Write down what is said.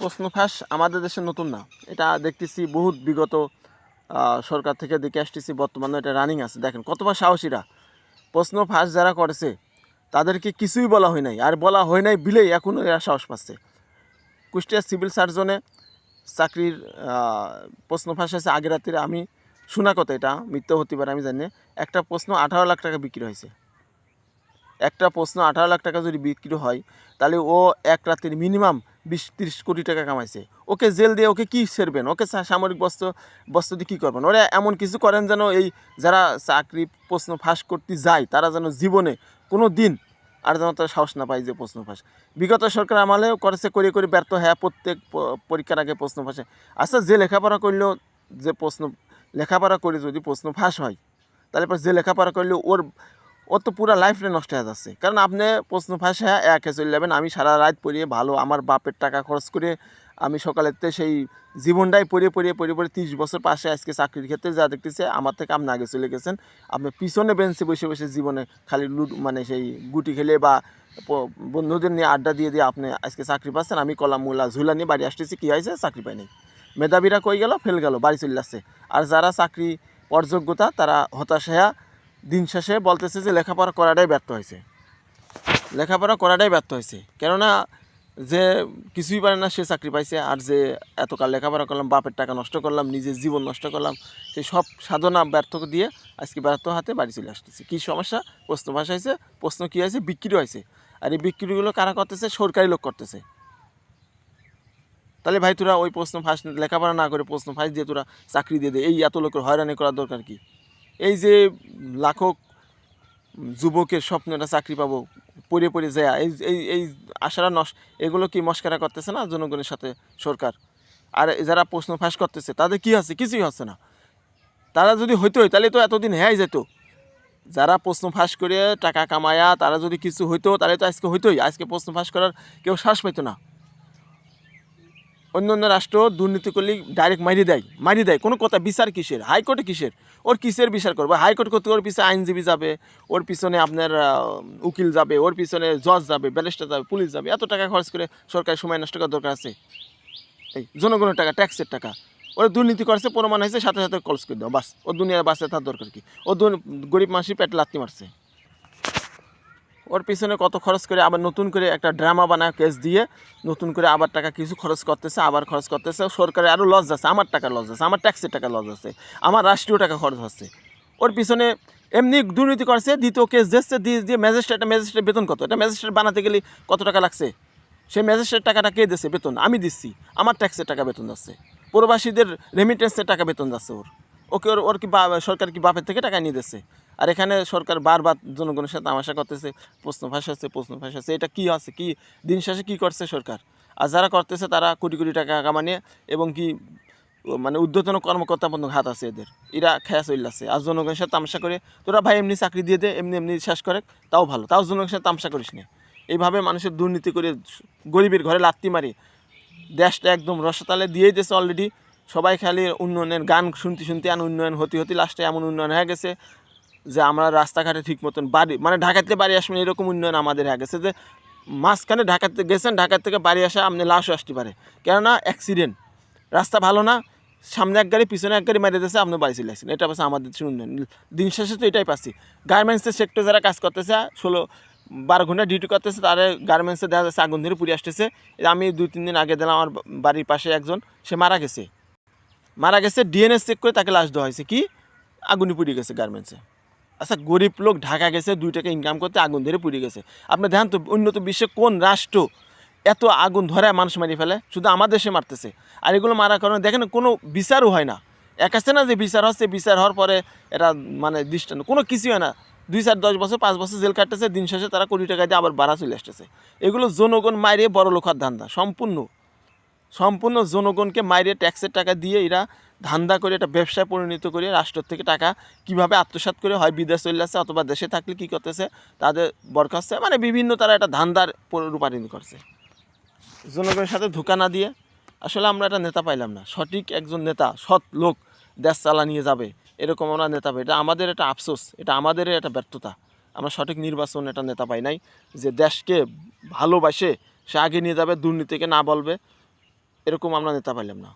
প্রশ্ন ফাঁস আমাদের দেশে নতুন না। এটা দেখতেছি বহুত বিগত সরকার থেকে দেখে আসতেছি বর্তমানে এটা রানিং আছে। দেখেন, কতবার সাহসীরা প্রশ্ন ফাঁস যারা করেছে, তাদেরকে কিছুই বলা হয় নাই। আর বলা হয় নাই বিলেই এখনও এরা সাহস পাচ্ছে। কুষ্টিয়া সিভিল সার্জনে চাকরির প্রশ্ন ফাঁস আছে আগের রাত্রে। আমি শোনা কথা এটা, মিথ্যা হতে পারে, আমি জানি। একটা প্রশ্ন আঠারো লাখ টাকা বিক্রি হয়েছে। একটা প্রশ্ন আঠারো লাখ টাকা যদি বিক্রি হয়, তাহলে ও এক রাতের মিনিমাম বিশ তিরিশ কোটি টাকা কামাইছে। ওকে জেল দিয়ে ওকে কি সেরবেন ওকে সামরিক বস্ত্র বস্ত্র দিয়ে কী করবেন? ওরা এমন কিছু করেন যেন এই যারা চাকরি প্রশ্ন ফাঁস করতে যায়, তারা যেন জীবনে কোনো দিন আর যেন তারা সাহস না পায় যে প্রশ্ন ফাঁস। বিগত সরকার আমলেও করেছে, করে করে ব্যর্থ হ্যাঁ প্রত্যেক পরীক্ষার আগে প্রশ্ন ফাঁসে। আচ্ছা যে লেখাপড়া করলেও যে প্রশ্ন, লেখাপড়া করে যদি প্রশ্ন ফাঁস হয়, তাহলে পর যে লেখাপড়া করলেও ওর ওর তো পুরো লাইফটা নষ্ট হয়ে যাচ্ছে। কারণ আপনি প্রশ্ন ফাঁসে একে চলে যাবেন, আমি সারা রাত পড়িয়ে ভালো আমার বাপের টাকা খরচ করে আমি সকালেতে সেই জীবনটাই পড়িয়ে পড়িয়ে পড়িয়ে পড়ে তিরিশ বছর পাশে আজকে চাকরির ক্ষেত্রে যা দেখতেছে, আমার থেকে আপনি আগে চলে গেছেন। আপনি পিছনে বেঞ্চে বসে বসে জীবনে খালি লুড মানে সেই গুটি খেলে বা বন্ধুদের নিয়ে আড্ডা দিয়ে দিয়ে আপনি আজকে চাকরি পাচ্ছেন। আমি কলাম মোলা ঝুলা নিয়ে বাড়ি আসতেছি, কী হয়েছে? চাকরি পাইনি মেধাবীরা কই গেল? ফেল গেল, বাড়ি চলে আসছে আর যারা চাকরি অযোগ্যতা তারা হতাশা দিন শেষে বলতেছে যে লেখাপড়া করাটাই ব্যর্থ হয়েছে। লেখাপড়া করাটাই ব্যর্থ হয়েছে। কেননা যে কিছুই পারে না, সে চাকরি পাইছে আর যে এতকাল লেখাপড়া করলাম, বাপের টাকা নষ্ট করলাম, নিজের জীবন নষ্ট করলাম সেই সব সাধনা ব্যর্থ দিয়ে আজকে ব্যর্থ হাতে বাড়ি চলে আসতেছে। কী সমস্যা? প্রশ্ন ভাষা হয়েছে। প্রশ্ন কী হয়েছে? বিক্রি হয়েছে। আর এই বিক্রিগুলো কারা করতেছে? সরকারি লোক করতেছে। তাহলে ভাই তোরা ওই প্রশ্ন ফাঁস, লেখাপড়া না করে প্রশ্ন ফাঁস দিয়ে তোরা চাকরি দিয়ে দে। এই এত লোকের হয়রানি করার দরকার কি? এই যে লাখো যুবকের স্বপ্নটা চাকরি পাবো, পড়ে পড়ে যায়, এই এই এই আশারা নস, এগুলো কি মস্কারা করতেছে না জনগণের সাথে সরকার? আর যারা প্রশ্ন ফাঁস করতেছে, তাদের কি হচ্ছে কিছুই হচ্ছে না। তারা যদি হইতোই তাহলে তো এতদিন হ্যাঁ যেত। যারা প্রশ্ন ফাঁস করে টাকা কামায়া, তারা যদি কিছু হইতো, তাহলে তো আজকে হইতোই। আজকে প্রশ্ন ফাঁস করার কেউ শ্বাস পাইতো না। অন্য অন্য রাষ্ট্র দুর্নীতি করলে ডাইরেক্ট মারি দেয় মারি দেয়। কোনো কথা, বিচার কিসের? হাইকোর্টে কিসের? ওর কিসের বিচার করবে? হাইকোর্ট করতে ওর পিছনে আইনজীবী যাবে, ওর পিছনে আপনার উকিল যাবে, ওর পিছনে জজ যাবে ব্যারিস্টার যাবে পুলিশ যাবে। এত টাকা খরচ করে সরকার সময় নষ্ট করার দরকার আছে। এই জনগণের টাকা ট্যাক্সের টাকা। ওরা দুর্নীতি করছে, প্রমাণ হয়েছে, সাথে সাথে কলস করে দাও, বাস। ও দুনিয়ার বাঁচতে তার দরকার কি? ও গরিব মানুষই পেট লাত্তি মারছে। ওর পিছনে কত খরচ করে আবার নতুন করে একটা ড্রামা বানায় কেস দিয়ে, নতুন করে আবার টাকা কিছু খরচ করতেছে, আবার খরচ করতেছে। সরকারের আরও লস যাচ্ছে আমার টাকা লস যাচ্ছে আমার ট্যাক্সের টাকা লস যাচ্ছে আমার রাষ্ট্রীয় টাকা খরচ হচ্ছে ওর পিছনে এমনি দুর্নীতি করছে, দ্বিতীয় কেস দিচ্ছে, দিয়ে দিয়ে ম্যাজিস্ট্রেট ম্যাজিস্ট্রেট বেতন কত? এটা ম্যাজিস্ট্রেট বানাতে গেলে কত টাকা লাগছে? সেই ম্যাজিস্ট্রেট টাকাটা কে দিচ্ছে বেতন, আমি দিচ্ছি, আমার ট্যাক্সের টাকা বেতন যাচ্ছে। প্রবাসীদের রেমিটেন্সের টাকা বেতন যাচ্ছে ওর। ওকে ওর ওর কি বা- সরকার কি বাপের থেকে টাকা নিয়ে দিচ্ছে? আর এখানে সরকার বারবার জনগণের সাথে তামাশা করতেছে, প্রশ্ন ফাঁসাচ্ছে প্রশ্ন ফাঁসাচ্ছে এটা কি আছে? কি দিন শেষে কী করছে সরকার? আর যারা করতেছে তারা কোটি কোটি টাকা কামানিয়ে এবং কি মানে ঊর্ধ্বতন কর্মকর্তা পর্যন্ত হাত আছে এদের। এরা খেয়া চলে আসছে আর জনগণের সাথে তামসা করে, তোরা ভাই এমনি চাকরি দিয়ে দে, এমনি এমনি শেষ করে, তাও ভালো। তাও জনগণের সাথে তামাশা করিস না। এইভাবে মানুষের দুর্নীতি করে, গরিবের ঘরে লাত্তি মারি। দেশটা একদম রসতালে দিয়েই দিয়েছে অলরেডি সবাই খালি উন্নয়নের গান শুনতে শুনতে আর উন্নয়ন, হতে হতে লাস্টে এমন উন্নয়ন হয়ে গেছে। যে আমরা রাস্তাঘাটে ঠিক মতন বাড়ি মানে ঢাকাতে বাড়ি আসবেন এরকম উন্নয়ন আমাদের হয়ে গেছে যে মাঝখানে ঢাকাতে গেছেন ঢাকার থেকে বাড়ি আসা আপনি লাশও আসতে পারে। কেননা অ্যাক্সিডেন্ট রাস্তা ভালো না, সামনে এক গাড়ি, পিছনে এক গাড়ি মেরে দিয়েছে আপনি বাড়ি চলে আসছেন এটা পাচ্ছে আমাদের উন্নয়ন। দিন শেষে তো এটাই পাচ্ছি। গার্মেন্টসের সেক্টরে যারা কাজ করতেছে, ষোলো, বারো ঘণ্টা ডিউটি করতেছে তারা গার্মেন্টসে দেখা যাচ্ছে আগুন ধরে পুড়ে আসতেছে। আমি দুই, তিন দিন আগে দিলাম আমার বাড়ির পাশে একজন, সে মারা গেছে। মারা গেছে ডিএনএস চেক করে তাকে লাশ দেওয়া হয়েছে। কি? আগুনে পুড়ে গেছে গার্মেন্টসে আচ্ছা গরিব লোক ঢাকা গেছে, দুই টাকা ইনকাম করতে, আগুন ধরে পুড়ে গেছে। আপনি দেখেন তো, উন্নত বিশ্বে কোন রাষ্ট্র এত আগুন ধরে মানুষ মারি ফেলে? শুধু আমার দেশে মারতেছে। আর এগুলো মারার কারণে দেখেন কোনো বিচারও হয় না। এক আছে না যে বিচার হচ্ছে, বিচার হওয়ার পরে এটা মানে দৃষ্টান্ত। কোনো কিছুই হয় না। দুই চার, দশ বছর, পাঁচ বছর জেল কাটতেছে, দিন শেষে তারা কোটি টাকা দিয়ে আবার বাড়া চলে আসতেছে। এগুলো জনগণ মাইরে বড় লোকার ধান্দা, সম্পূর্ণ। সম্পূর্ণ জনগণকে মাইরে ট্যাক্সের টাকা দিয়ে এরা ধান্দা করে এটা ব্যবসায় পরিণত করে রাষ্ট্র থেকে টাকা কীভাবে আত্মসাৎ করে হয়, বিদেশ চলে আসছে অথবা দেশে থাকলে কী করতেছে, তাদের বরখাস্তে মানে বিভিন্ন তারা এটা ধান্দার রূপান্তরিত করছে। জনগণের সাথে ধোকা না দিয়ে আসলে আমরা একটা নেতা পাইলাম না। সঠিক একজন নেতা, সৎ লোক দেশ চালা নিয়ে যাবে, এরকম আমরা নেতা পাই। এটা আমাদের একটা আফসোস, এটা আমাদের একটা ব্যর্থতা। আমরা সঠিক নির্বাচন একটা নেতা পাই নাই। যে দেশকে ভালোবাসে, সে আগে নিয়ে যাবে, দুর্নীতিকে না বলবে। এরকম আমরা নেতা পাইলাম না।